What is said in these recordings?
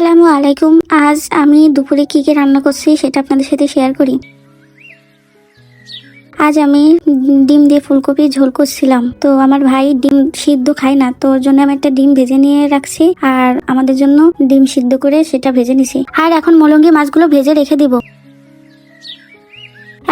আসসালামু আলাইকুম। আজ আমি দুপুরে কী কী রান্না করছি সেটা আপনাদের সাথে শেয়ার করি। আজ আমি ডিম দিয়ে ফুলকপি ঝোল করছিলাম। তো আমার ভাই ডিম সিদ্ধ খায় না, তো ওর জন্য আমি একটা ডিম ভেজে নিয়ে রাখছি আর আমাদের জন্য ডিম সিদ্ধ করে সেটা ভেজে নিছি। আর এখন মলঙ্গি মাছগুলো ভেজে রেখে দিব।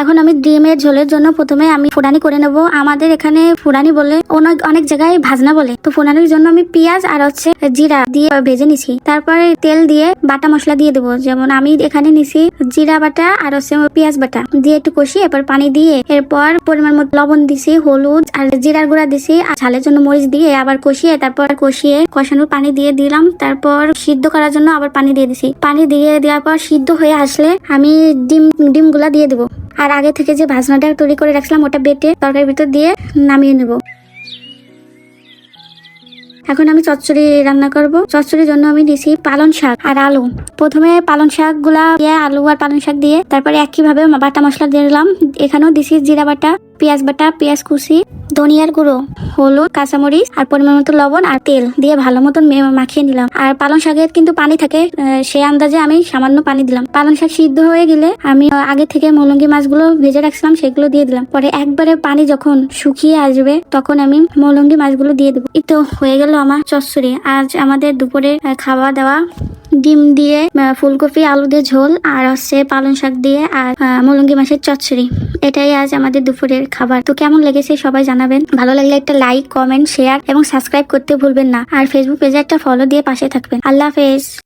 এখন আমি ডিমের ঝোলের জন্য প্রথমে আমি ফুটানি করে নেব। আমাদের এখানে ফুটানি বলে অনেক অনেক জায়গায় ভাজনা বলে। তো ফুটানির জন্য আমি পেঁয়াজ আর হচ্ছে জিরা দিয়ে ভেজে নিছি। তারপরে তেল দিয়ে বাটা মশলা দিয়ে দেবো। যেমন আমি এখানে নিছি জিরা বাটা আর হচ্ছে পেঁয়াজ বাটা। দিয়ে একটু কষি এরপর পানি দিয়ে এরপর পরিমাণ মতো লবণ দিছি, হলুদ আর জিরার গুঁড়া দিছি আর ঝালের জন্য মরিচ দিয়ে আবার কষিয়ে তারপর কষিয়ে কষানোর পানি দিয়ে দিলাম। তারপর সিদ্ধ করার জন্য আবার পানি দিয়ে দিছি। পানি দিয়ে দেওয়ার পর সিদ্ধ হয়ে আসলে আমি ডিম, ডিমগুলা দিয়ে দেবো। আর আগে থেকে যে ভাজনাটা তৈরি করে রাখছিলাম, ওটা বেটে তরকারির ভিতর দিয়ে নামিয়ে নেব। এখন আমি চচ্চড়ি রান্না করব। চচ্চড়ির জন্য আমি দিছি পালন শাক আর আলু। প্রথমে পালন শাকগুলা দিয়ে আলু আর পালন শাক দিয়ে তারপরে একইভাবে বাটা মশলা দিয়ে দিলাম। এখানেও দিছি জিরা বাটা, পেঁয়াজ বাটা, পেঁয়াজ কুচি ধনিয়ার গুঁড়ো, হলুদ, কাঁচামরিচ, আর পরিমাণ মতো লবণ আর তেল দিয়ে ভালো মতন মাখিয়ে নিলাম। আর পালং শাকের কিন্তু পানি থাকে সেই আন্দাজে আমি সামান্য পানি দিলাম। পালং শাক সিদ্ধ হয়ে গেলে আমি আগে থেকে মলঙ্গি মাছগুলো ভেজে রাখছিলাম, সেগুলো দিয়ে দিলাম। পরে একবারে পানি যখন শুকিয়ে আসবে, তখন আমি মলঙ্গি মাছগুলো দিয়ে দেবো। এই তো হয়ে গেল আমার চচ্চড়ি। আজ আমাদের দুপুরে খাওয়া দাওয়া ডিম দিয়ে ফুলকপি, আলু দিয়ে ঝোল, আর হচ্ছে পালং শাক দিয়ে, আর মলঙ্গি মাছের চচ্চড়ি। এটাই আজ আমাদের দুপুরের খাবার। তো কেমন লেগেছে সবাই জানাবেন। ভালো লাগলে একটা লাইক কমেন্ট শেয়ার এবং সাবস্ক্রাইব করতে ভুলবেন না। আর ফেসবুক পেজে একটা ফলো দিয়ে পাশে থাকবেন। আল্লাহ হাফেজ।